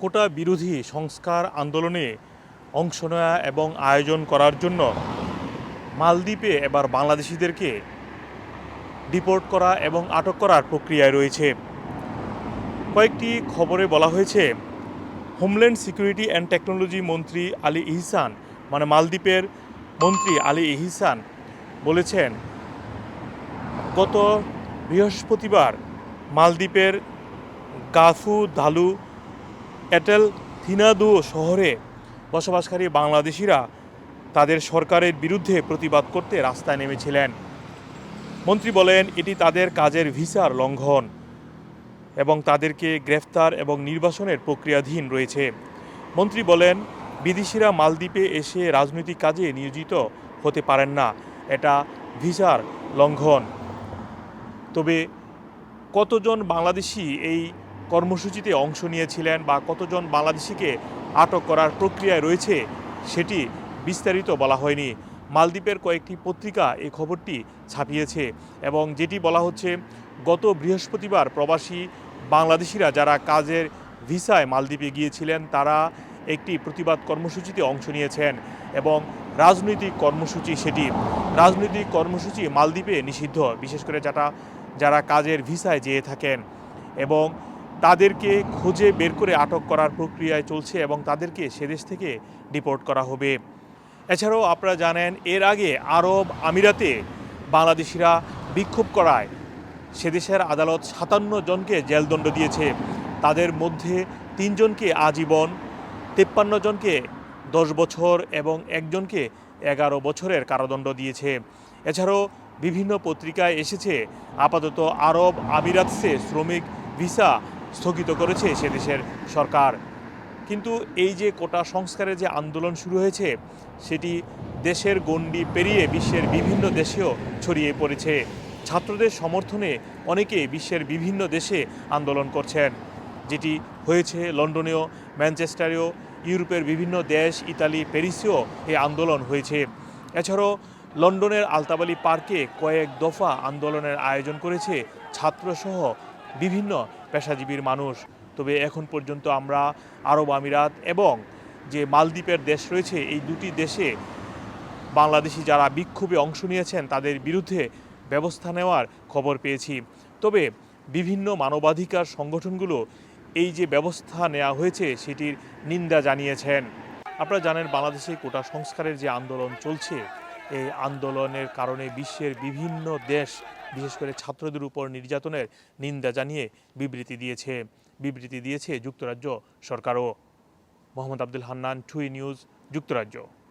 কোটা বিরোধী সংস্কার আন্দোলনে অংশ নেওয়া এবং আয়োজন করার জন্য মালদ্বীপে এবার বাংলাদেশিদেরকে ডিপোর্ট করা এবং আটক করার প্রক্রিয়ায় রয়েছে। কয়েকটি খবরে বলা হয়েছে, হোমল্যান্ড সিকিউরিটি অ্যান্ড টেকনোলজি মন্ত্রী আলী ইহসান মানে মালদ্বীপের মন্ত্রী আলী ইহসান বলেছেন, গত বৃহস্পতিবার মালদ্বীপের গাফু দালু এটেল থিনাদু শহরে বসবাসকারী বাংলাদেশিরা তাদের সরকারের বিরুদ্ধে প্রতিবাদ করতে রাস্তায় নেমেছিলেন। মন্ত্রী বলেন, এটি তাদের কাজের ভিসার লঙ্ঘন এবং তাদেরকে গ্রেফতার এবং নির্বাসনের প্রক্রিয়াধীন রয়েছে। মন্ত্রী বলেন, বিদেশিরা মালদ্বীপে এসে রাজনৈতিক কাজে নিয়োজিত হতে পারেন না। এটা ভিসার লঙ্ঘন। তবে কতজন বাংলাদেশি এই কর্মসূচিতে অংশ নিয়েছিলেন বা কতজন বাংলাদেশিকে আটক করার প্রক্রিয়ায় রয়েছে সেটি বিস্তারিত বলা হয়নি। মালদ্বীপের কয়েকটি পত্রিকা এই খবরটি ছাপিয়েছে এবং যেটি বলা হচ্ছে, গত বৃহস্পতিবার প্রবাসী বাংলাদেশিরা যারা কাজের ভিসায় মালদ্বীপে গিয়েছিলেন, তারা একটি প্রতিবাদ কর্মসূচিতে অংশ নিয়েছেন এবং রাজনৈতিক কর্মসূচি সেটি। রাজনৈতিক কর্মসূচি মালদ্বীপে নিষিদ্ধ, বিশেষ করে যারা যারা কাজের ভিসায় যেয়ে থাকেন এবং তাদেরকে খুঁজে বের করে আটক করার প্রক্রিয়ায় চলছে এবং তাদেরকে সেদেশ থেকে ডিপোর্ট করা হবে। এছাড়াও আপনারা জানেন, এর আগে আরব আমিরাতে বাংলাদেশিরা বিক্ষোভ করায়। সেদেশের আদালত সাতান্ন জনকে জেলদণ্ড দিয়েছে। তাদের মধ্যে তিনজনকে আজীবন, তেপ্পান্ন জনকে দশ বছর এবং একজনকে এগারো বছরের কারাদণ্ড দিয়েছে। এছাড়াও বিভিন্ন পত্রিকায় এসেছে, আপাতত আরব আমিরাতসে শ্রমিক ভিসা স্থগিত করেছে সে দেশের সরকার। কিন্তু এই যে কোটা সংস্কারের যে আন্দোলন শুরু হয়েছে, সেটি দেশের গণ্ডি পেরিয়ে বিশ্বের বিভিন্ন দেশেও ছড়িয়ে পড়েছে। ছাত্রদের সমর্থনে অনেকে বিশ্বের বিভিন্ন দেশে আন্দোলন করছেন। যেটি হয়েছে লন্ডনেও, ম্যানচেস্টারেও, ইউরোপের বিভিন্ন দেশ, ইতালি, প্যারিসেও এই আন্দোলন হয়েছে। এছাড়াও লন্ডনের আলতাবালি পার্কে কয়েক দফা আন্দোলনের আয়োজন করেছে ছাত্রসহ বিভিন্ন পেশাজীবীর মানুষ। তবে এখন পর্যন্ত আমরা আরব আমিরাত এবং যে মালদ্বীপের দেশ রয়েছে, এই দুটি দেশে বাংলাদেশি যারা বিক্ষোভে অংশ নিয়েছেন, তাদের বিরুদ্ধে ব্যবস্থা নেওয়ার খবর পেয়েছি। তবে বিভিন্ন মানবাধিকার সংগঠনগুলো এই যে ব্যবস্থা নেওয়া হয়েছে, সেটির নিন্দা জানিয়েছেন। আপনারা জানেন, বাংলাদেশে কোটা সংস্কারের যে আন্দোলন চলছে, এই আন্দোলনের কারণে বিশ্বের বিভিন্ন দেশ বিশেষ করে ছাত্রদের উপর নির্যাতনের নিন্দা জানিয়ে বিবৃতি দিয়েছে। বিবৃতি দিয়েছে যুক্তরাজ্য সরকারও। মোহাম্মদ আব্দুল হান্নান টুই নিউজ, যুক্তরাজ্য।